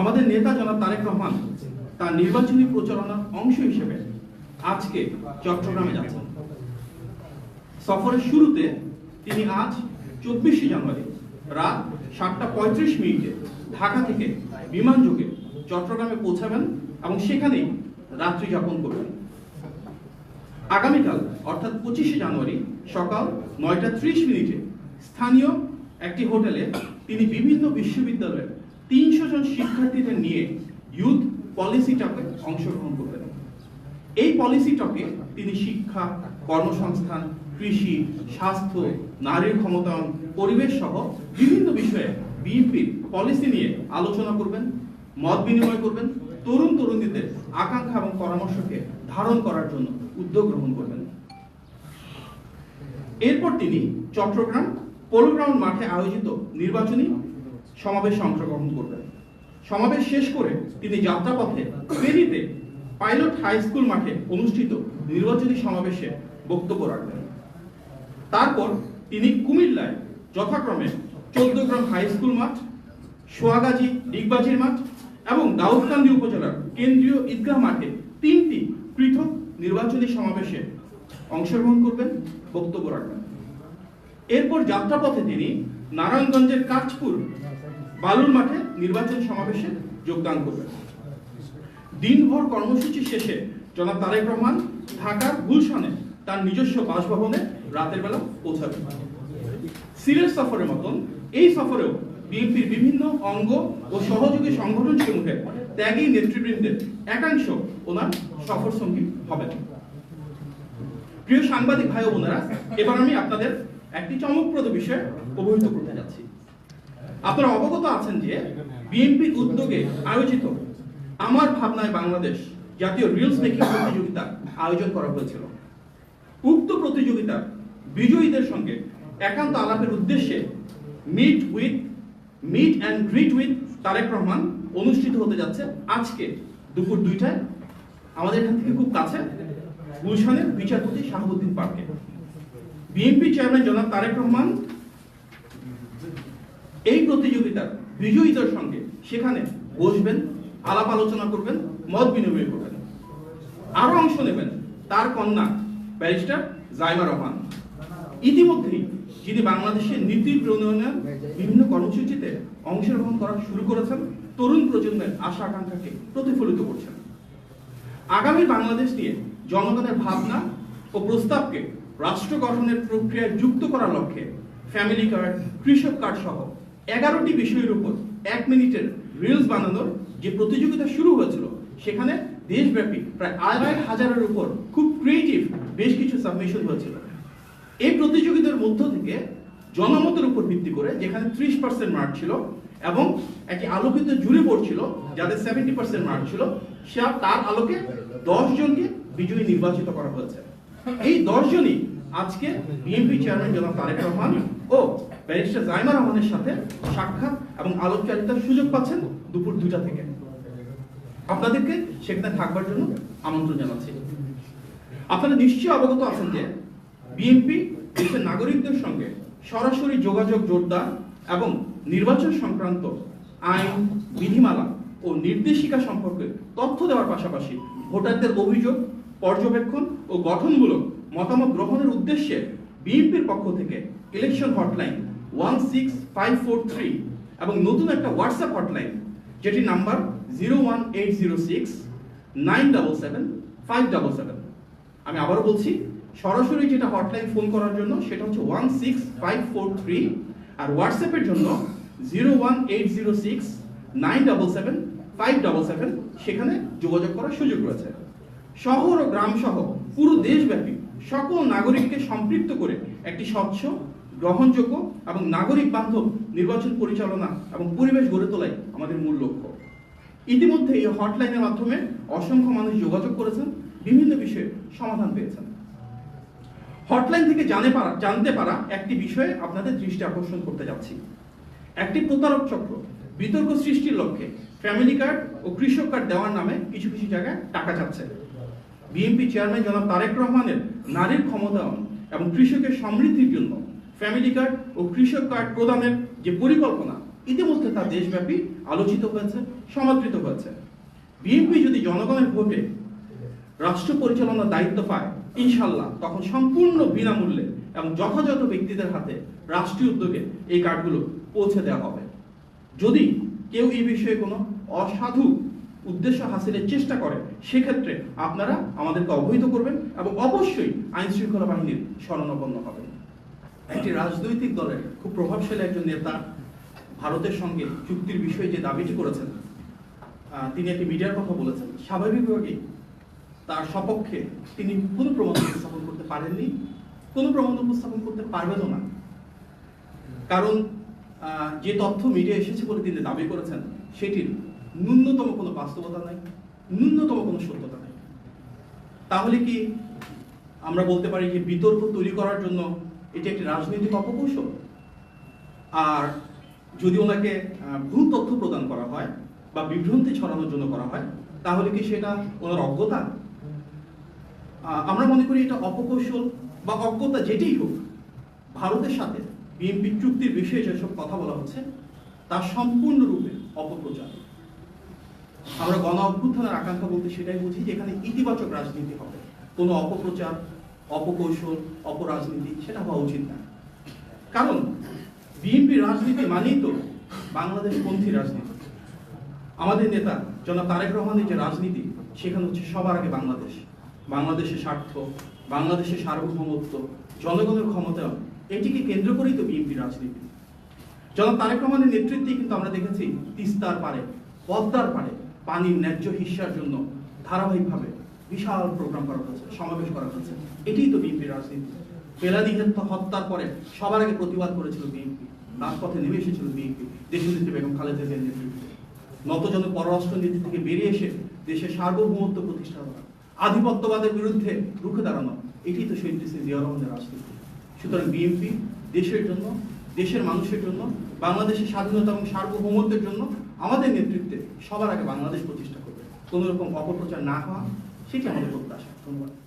আমাদের নেতা জনাব তারেক রহমান তার নির্বাচনী প্রচারণার অংশ হিসেবে আজকে চট্টগ্রামে যাচ্ছেন। সফরের শুরুতে তিনি আজ চব্বিশে জানুয়ারি রাত সাতটা পঁয়ত্রিশ মিনিটে ঢাকা থেকে বিমান যোগে চট্টগ্রামে পৌঁছাবেন এবং সেখানেই রাত্রি যাপন করবেন। আগামীকাল, অর্থাৎ পঁচিশে জানুয়ারি, সকাল নয়টা ত্রিশ মিনিটে স্থানীয় একটি হোটেলে তিনি বিভিন্ন বিশ্ববিদ্যালয়ের তিনশো জন শিক্ষার্থীদের নিয়ে ইউথ পলিসি টকে অংশগ্রহণ করবেন এই পলিসি টকে তিনি শিক্ষা, কর্মসংস্থান, কৃষি, স্বাস্থ্য, নারীর ক্ষমতায়ন পরিবেশ সহ বিভিন্ন বিষয়ে বিএনপির পলিসি নিয়ে আলোচনা করবেন, মত বিনিময় করবেন, তরুণ তরুণীদের আকাঙ্ক্ষা এবং পরামর্শকে ধারণ করার জন্য উদ্যোগ গ্রহণ করবেন। এরপর তিনি চট্টগ্রাম পোলো গ্রাউন্ড মাঠে আয়োজিত নির্বাচনী সমাবেশে অংশগ্রহণ করবেন। সমাবেশ শেষ করে তিনি যাত্রাপথে ফেনীতে পাইলট হাই স্কুল মাঠে অনুষ্ঠিত নির্বাচনী সমাবেশে বক্তব্য রাখবেন। তারপর তিনি কুমিল্লায় যথাক্রমে চৌদ্দগ্রাম হাই স্কুল মাঠ, সোয়াগাজী ডিগবাজির মাঠ এবং দাউদকান্দি উপজেলার কেন্দ্রীয় ঈদগাহ মাঠে তিনটি পৃথক নির্বাচনী সমাবেশে অংশগ্রহণ করবেন, বক্তব্য রাখবেন। এরপর যাত্রাপথে তিনি নারায়ণগঞ্জের কাঁচপুর বালুর মাঠে নির্বাচন সমাবেশে যোগদান করবেন। দিনভর কর্মসূচি শেষে জনাব তারেক রহমান ঢাকার গুলশানে তার নিজস্ব বাসভবনে রাতের বেলা পৌঁছাবেন। সিরিয়াস সফরের মতন এই সফরেও বিএনপির বিভিন্ন অঙ্গ ও সহযোগী সংগঠন সমূহের ত্যাগী নেতৃবৃন্দের একাংশ ওনার সফর সঙ্গী হবেন। প্রিয় সাংবাদিক ভাই বোনেরা, এবার আমি আপনাদের একটি চমকপ্রদ বিষয় অবহিত করতে যাচ্ছি। আপনারা অবগত আছেন যে বিএনপির উদ্যোগে আয়োজিত আমার ভাবনায় বাংলাদেশ জাতীয় রিলস মেকিং প্রতিযোগিতা আয়োজন করা হয়েছিল। উক্ত প্রতিযোগিতার বিজয়ীদের সঙ্গে একান্ত আলাপের উদ্দেশ্যে meet with meet and greet with Tarique Rahman অনুষ্ঠিত হতে যাচ্ছে আজকে দুপুর দুইটায়। আমাদের এখান থেকে খুব কাছে গুলশানের বিচারপতি শাহাবুদ্দিন পার্কে। বিএনপি চেয়ারম্যান জনাব তারেক রহমান, এই প্রতিযোগিতার বিজয়ীদের সঙ্গে সেখানে বসবেন, আলাপ আলোচনা করবেন, মত বিনিময় করবেন। আরও অংশ নেবেন তার কন্যা ব্যারিস্টার জাইমা রহমান। ইতিমধ্যেই যিনি বাংলাদেশের নীতি প্রণয়নের বিভিন্ন কর্মসূচিতে অংশগ্রহণ করা শুরু করেছেন, তরুণ প্রজন্মের আশা আকাঙ্ক্ষাকে প্রতিফলিত করছেন। আগামী বাংলাদেশ নিয়ে জনগণের ভাবনা ও প্রস্তাবকে রাষ্ট্র গঠনের প্রক্রিয়ায় যুক্ত করার লক্ষ্যে ফ্যামিলি কার্ড কৃষক কার্ড সহ এগারোটি বিষয়ের উপর এক মিনিটের রিলস বানানোর যে প্রতিযোগিতা শুরু হয়েছিল, সেখানে দেশব্যাপী প্রায় আড়াই হাজারের উপর খুব ক্রিয়েটিভ বেশ কিছু সাবমিশন হয়েছিল। এই প্রতিযোগিতার মধ্য থেকে জনমতের উপর ভিত্তি করে যেখানে ত্রিশ পার্সেন্ট মার্ক ছিল এবং একটি আলোকিত জুড়ে পড়ছিল যাদের সেভেন্টি পার্সেন্ট মার্ক ছিল, সে তার আলোকে দশ জনকে বিজয়ী নির্বাচিত করা হয়েছে। এই দশ জনই আজকে বিএনপি চেয়ারম্যান জনাব তারেক রহমান ও ব্যারিস্টার জাইমা রহমানের সাথে সাক্ষাৎ এবং আলোকচারিতার সুযোগ পাচ্ছেন দুপুর দুটা থেকে। আপনাদেরকে সেখানে থাকবার জন্য আমন্ত্রণ জানাচ্ছি। আপনারা নিশ্চয়ই অবগত আছেন যে বিএনপি দেশের নাগরিকদের সঙ্গে সরাসরি যোগাযোগ জোরদার এবং নির্বাচন সংক্রান্ত আইন, বিধিমালা ও নির্দেশিকা সম্পর্কে তথ্য দেওয়ার পাশাপাশি ভোটারদের অভিযোগ, পর্যবেক্ষণ ও গঠনমূলক মতামত গ্রহণের উদ্দেশ্যে বিএনপির পক্ষ থেকে election hotline one six five four three এবং নতুন একটা হোয়াটসঅ্যাপ হটলাইন যেটি number zero one eight zero six nine double seven five double seven আমি আবারও বলছি, সরাসরি যেটা হটলাইন ফোন করার জন্য সেটা হচ্ছে one six five four three আর হোয়াটসঅ্যাপের জন্য zero one eight zero six nine double seven five double seven সেখানে যোগাযোগ করার সুযোগ রয়েছে। শহর ও গ্রাম সহ পুরো দেশব্যাপী সকল নাগরিককে সম্পৃক্ত করে একটি স্বচ্ছ, গ্রহণযোগ্য এবং নাগরিক বান্ধব নির্বাচন পরিচালনা এবং পরিবেশ গড়ে তোলাই আমাদের মূল লক্ষ্য। ইতিমধ্যে এই হটলাইনের মাধ্যমে অসংখ্য মানুষ যোগাযোগ করেছেন, বিভিন্ন বিষয়ে সমাধান পেয়েছেন। হটলাইন থেকে জানে পারা, জানতে পারা একটি বিষয়ে আপনাদের দৃষ্টি আকর্ষণ করতে যাচ্ছি। একটি প্রতারক চক্র, বিতর্ক সৃষ্টির লক্ষ্যে ফ্যামিলি কার্ড ও কৃষক কার্ড দেওয়ার নামে কিছু কিছু জায়গায় টাকা চাচ্ছে বিএনপি চেয়ারম্যান জনাব তারেক রহমানের নারীর ক্ষমতায়ন এবং কৃষকের সমৃদ্ধির জন্য ফ্যামিলি কার্ড ও কৃষক কার্ড প্রদানের যে পরিকল্পনা, ইতিমধ্যে তা দেশব্যাপী আলোচিত হয়েছে, সমাদৃত হয়েছে। বিএনপি যদি জনগণের ভোটে রাষ্ট্র পরিচালনার দায়িত্ব পায়, ইনশাল্লাহ তখন সম্পূর্ণ বিনামূল্যে এবং যথাযথ ব্যক্তিদের হাতে রাষ্ট্রীয় উদ্যোগে এই কার্ডগুলো পৌঁছে দেওয়া হবে। যদি কেউ এই বিষয়ে কোনো অসাধু উদ্দেশ্য হাসিলের চেষ্টা করে সেক্ষেত্রে আপনারা আমাদেরকে অবহিত করবেন এবং অবশ্যই আইন শৃঙ্খলা বাহিনীর শরণাপন্ন হবেন। একটি রাজনৈতিক দলের খুব প্রভাবশালী একজন নেতা ভারতের সঙ্গে চুক্তির বিষয়ে যে দাবিটি করেছেন তিনি একটি মিডিয়ার কথা বলেছেন। স্বাভাবিকভাবেই তার সপক্ষে তিনি কোনো প্রমাণ উপস্থাপন করতে পারেননি, কোনো প্রমাণ উপস্থাপন করতে পারবেনও না। কারণ যে তথ্য মিডিয়া এসেছে বলে তিনি দাবি করেছেন, সেটির ন্যূনতম কোনো বাস্তবতা নাই, ন্যূনতম কোনো সত্যতা নাই। তাহলে কি আমরা বলতে পারি যে বিতর্ক তৈরি করার জন্য এটি একটি রাজনৈতিক অপকৌশল? আর যদি ওনাকে ভুল তথ্য প্রদান করা হয় বা বিভ্রান্তি ছড়ানোর জন্য করা হয়, তাহলে কি সেটা ওনার অজ্ঞতা? আমরা মনে করি এটা অপকৌশল বা অজ্ঞতা যেটাই হোক, ভারতের সাথে বিএনপি চুক্তির বিষয়ে যেসব কথা বলা হচ্ছে, তা সম্পূর্ণরূপে অপপ্রচার। আমরা গণ অভ্যুত্থানের আকাঙ্ক্ষা বলতে সেটাই বুঝি যে এখানে ইতিবাচক রাজনীতি হবে। কোনো অপপ্রচার, অপকৌশল, অপরাজনীতি সেটা হওয়া উচিত না। কারণ বিএনপি রাজনীতি মানেই তো বাংলাদেশ পন্থী রাজনীতি। আমাদের নেতা জনাব তারেক রহমানের যে রাজনীতি, সেখানে হচ্ছে সবার আগে বাংলাদেশ। বাংলাদেশের স্বার্থ, বাংলাদেশের সার্বভৌমত্ব, জনগণের ক্ষমতা, এটিকে কেন্দ্র করেই তো বিএনপি রাজনীতি। জনাব তারেক রহমানের নেতৃত্বে কিন্তু আমরা দেখেছি তিস্তার পারে, পদ্মার পারে পানির ন্যায্য হিস্যার জন্য ধারাবাহিকভাবে বিশাল প্রোগ্রাম করা হয়েছে, সমাবেশ করা হয়েছে। এটাই তো বিএনপি রাজনীতি। পেলাদি হত্যার পরে সবার আগে প্রতিবাদ করেছিল বিএনপি রাজপথে নেমে এসেছিল বিএনপি দেশনেত্রী বেগম খালেদা জিয়ার নেতৃত্বে। নতজন পররাষ্ট্র নীতি থেকে বেরিয়ে এসে দেশের সার্বভৌমত্ব প্রতিষ্ঠা করা। আধিপত্যবাদের বিরুদ্ধে রুখে দাঁড়ানো এটি তো শহীদ প্রেসিডেন্ট জিয়া রহমানের রাজনীতি। সুতরাং বিএনপি দেশের জন্য, দেশের মানুষের জন্য, বাংলাদেশের স্বাধীনতা এবং সার্বভৌমত্বের জন্য আমাদের নেতৃত্বে সবার আগে বাংলাদেশ প্রতিষ্ঠা করবে। কোনো রকম অপপ্রচার না হওয়া, সেটি আমাদের প্রত্যাশা। ধন্যবাদ।